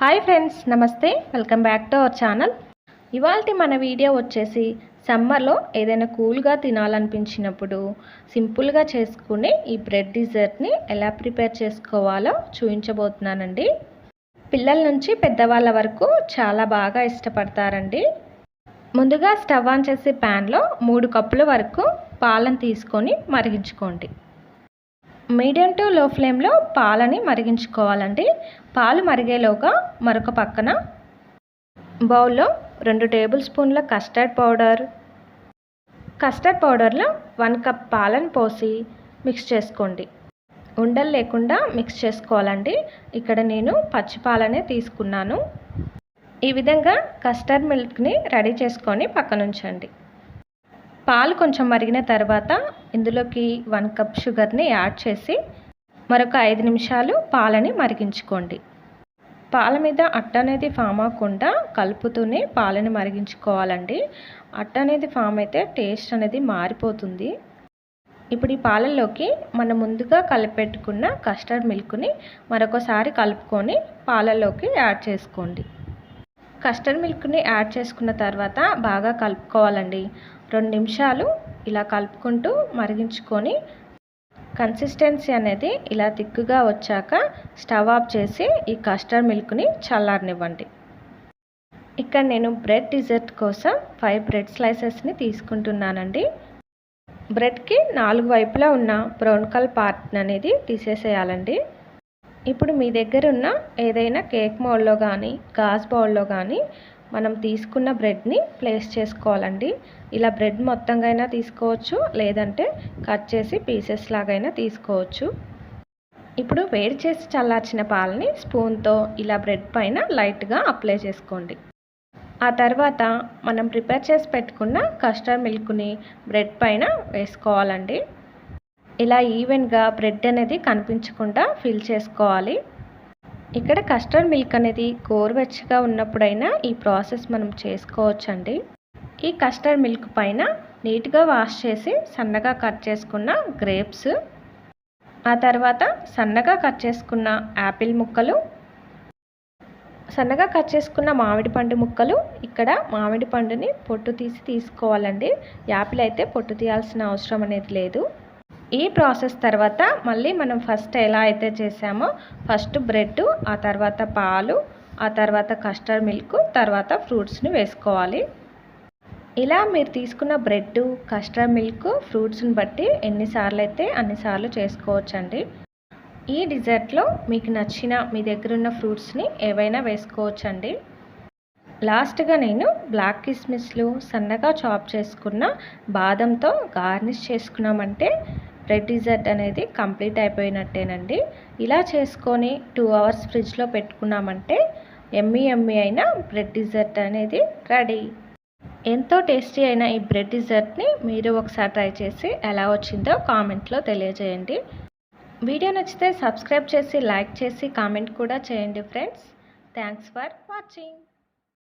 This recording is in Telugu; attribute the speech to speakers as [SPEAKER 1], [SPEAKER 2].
[SPEAKER 1] హాయ్ ఫ్రెండ్స్ నమస్తే. Welcome back to our channel. ఇవాళ మన వీడియో వచ్చేసి సమ్మర్లో ఏదైనా కూల్గా తినాలనిపించినప్పుడు సింపుల్గా చేసుకునే ఈ బ్రెడ్ డిజర్ట్ని ఎలా ప్రిపేర్ చేసుకోవాలో చూపించబోతున్నానండి. పిల్లల నుంచి పెద్దవాళ్ళ వరకు చాలా బాగా ఇష్టపడతారండి. ముందుగా స్టవ్ ఆన్ చేసే ప్యాన్లో మూడు కప్పుల వరకు పాలను తీసుకొని మరిగించుకోండి. మీడియం టు లో ఫ్లేమ్లో పాలని మరిగించుకోవాలండి. పాలు మరిగేలోగా మరొక పక్కన బౌల్లో రెండు టేబుల్ స్పూన్ల కస్టర్డ్ పౌడర్. కస్టర్డ్ పౌడర్లో వన్ కప్ పాలను పోసి మిక్స్ చేసుకోండి. ఉండలు లేకుండా మిక్స్ చేసుకోవాలండి. ఇక్కడ నేను పచ్చి పాలనే తీసుకున్నాను. ఈ విధంగా కస్టర్డ్ మిల్క్ని రెడీ చేసుకొని పక్కనుంచండి. పాలు కొంచెం మరిగిన తర్వాత ఇందులోకి వన్ కప్ షుగర్ని యాడ్ చేసి మరొక ఐదు నిమిషాలు పాలని మరిగించుకోండి. పాల మీద అట్ట అనేది ఫామ్ అవ్వకుండా కలుపుతూనే పాలని మరిగించుకోవాలండి. అట్ట అనేది ఫామ్ అయితే టేస్ట్ అనేది మారిపోతుంది. ఇప్పుడు ఈ పాలల్లోకి మనం ముందుగా కలిపెట్టుకున్న కస్టర్డ్ మిల్క్ని మరొకసారి కలుపుకొని పాలల్లోకి యాడ్ చేసుకోండి. కస్టర్డ్ మిల్క్ని యాడ్ చేసుకున్న తర్వాత బాగా కలుపుకోవాలండి. రెండు నిమిషాలు ఇలా కలుపుకుంటూ మరిగించుకొని కన్సిస్టెన్సీ అనేది ఇలా తిక్కుగా వచ్చాక స్టవ్ ఆఫ్ చేసి ఈ కస్టర్డ్ మిల్క్ని చల్లారనివ్వండి. ఇక్కడ నేను బ్రెడ్ డిజర్ట్ కోసం ఫైవ్ బ్రెడ్ స్లైసెస్ని తీసుకుంటున్నానండి. బ్రెడ్కి నాలుగు వైపులా ఉన్న బ్రౌన్ కలర్ పార్ట్ అనేది తీసేసేయాలండి. ఇప్పుడు మీ దగ్గర ఉన్న ఏదైనా కేక్ మౌల్లో కానీ గాజ్ బౌల్లో కానీ మనం తీసుకున్న బ్రెడ్ని ప్లేస్ చేసుకోవాలండి. ఇలా బ్రెడ్ మొత్తంగా అయినా తీసుకోవచ్చు లేదంటే కట్ చేసి పీసెస్ లాగైనా తీసుకోవచ్చు. ఇప్పుడు వేడి చేసి చల్లార్చిన పాలని స్పూన్తో ఇలా బ్రెడ్ పైన లైట్గా అప్లై చేసుకోండి. ఆ తర్వాత మనం ప్రిపేర్ చేసి పెట్టుకున్న కస్టర్డ్ మిల్క్ని బ్రెడ్ పైన వేసుకోవాలండి. ఇలా ఈవెన్గా బ్రెడ్ అనేది కనిపించకుండా ఫిల్ చేసుకోవాలి. ఇక్కడ కస్టర్డ్ మిల్క్ అనేది గోరువెచ్చగా ఉన్నప్పుడైనా ఈ ప్రాసెస్ మనం చేసుకోవచ్చండి. ఈ కస్టర్డ్ మిల్క్ పైన నీట్గా వాష్ చేసి సన్నగా కట్ చేసుకున్న గ్రేప్స్ ఆ తర్వాత సన్నగా కట్ చేసుకున్న యాపిల్ ముక్కలు సన్నగా కట్ చేసుకున్న మామిడి పండు ముక్కలు ఇక్కడ మామిడి పండుని పొట్టు తీసి తీసుకోవాలండి. యాపిల్ అయితే పొట్టు తీయాల్సిన అవసరం అనేది లేదు. ఈ ప్రాసెస్ తర్వాత మళ్ళీ మనం ఫస్ట్ ఎలా అయితే చేసామో ఫస్ట్ బ్రెడ్ ఆ తర్వాత పాలు ఆ తర్వాత కస్టర్డ్ మిల్క్ తర్వాత ఫ్రూట్స్ని వేసుకోవాలి. ఇలా మీరు తీసుకున్న బ్రెడ్ కస్టర్డ్ మిల్క్ ఫ్రూట్స్ని బట్టి ఎన్నిసార్లు అయితే అన్నిసార్లు చేసుకోవచ్చండి. ఈ డిజర్ట్లో మీకు నచ్చిన మీ దగ్గర ఉన్న ఫ్రూట్స్ని ఏవైనా వేసుకోవచ్చండి. లాస్ట్గా నేను బ్లాక్ కిస్మిస్లు సన్నగా చాప్ చేసుకున్న బాదంతో గార్నిష్ చేసుకున్నామంటే బ్రెడ్ డిజర్ట్ అనేది కంప్లీట్ అయిపోయినట్టేనండి. ఇలా చేసుకొని టూ అవర్స్ ఫ్రిడ్జ్లో పెట్టుకున్నామంటే ఎమ్మీ ఎమ్మీ అయిన బ్రెడ్ డిజర్ట్ అనేది రెడీ. ఎంతో టేస్టీ అయిన ఈ బ్రెడ్ డిజర్ట్ని మీరు ఒకసారి ట్రై చేసి ఎలా వచ్చిందో కామెంట్లో తెలియజేయండి. వీడియో నచ్చితే సబ్స్క్రైబ్ చేసి లైక్ చేసి కామెంట్ కూడా చేయండి ఫ్రెండ్స్. Thanks for watching.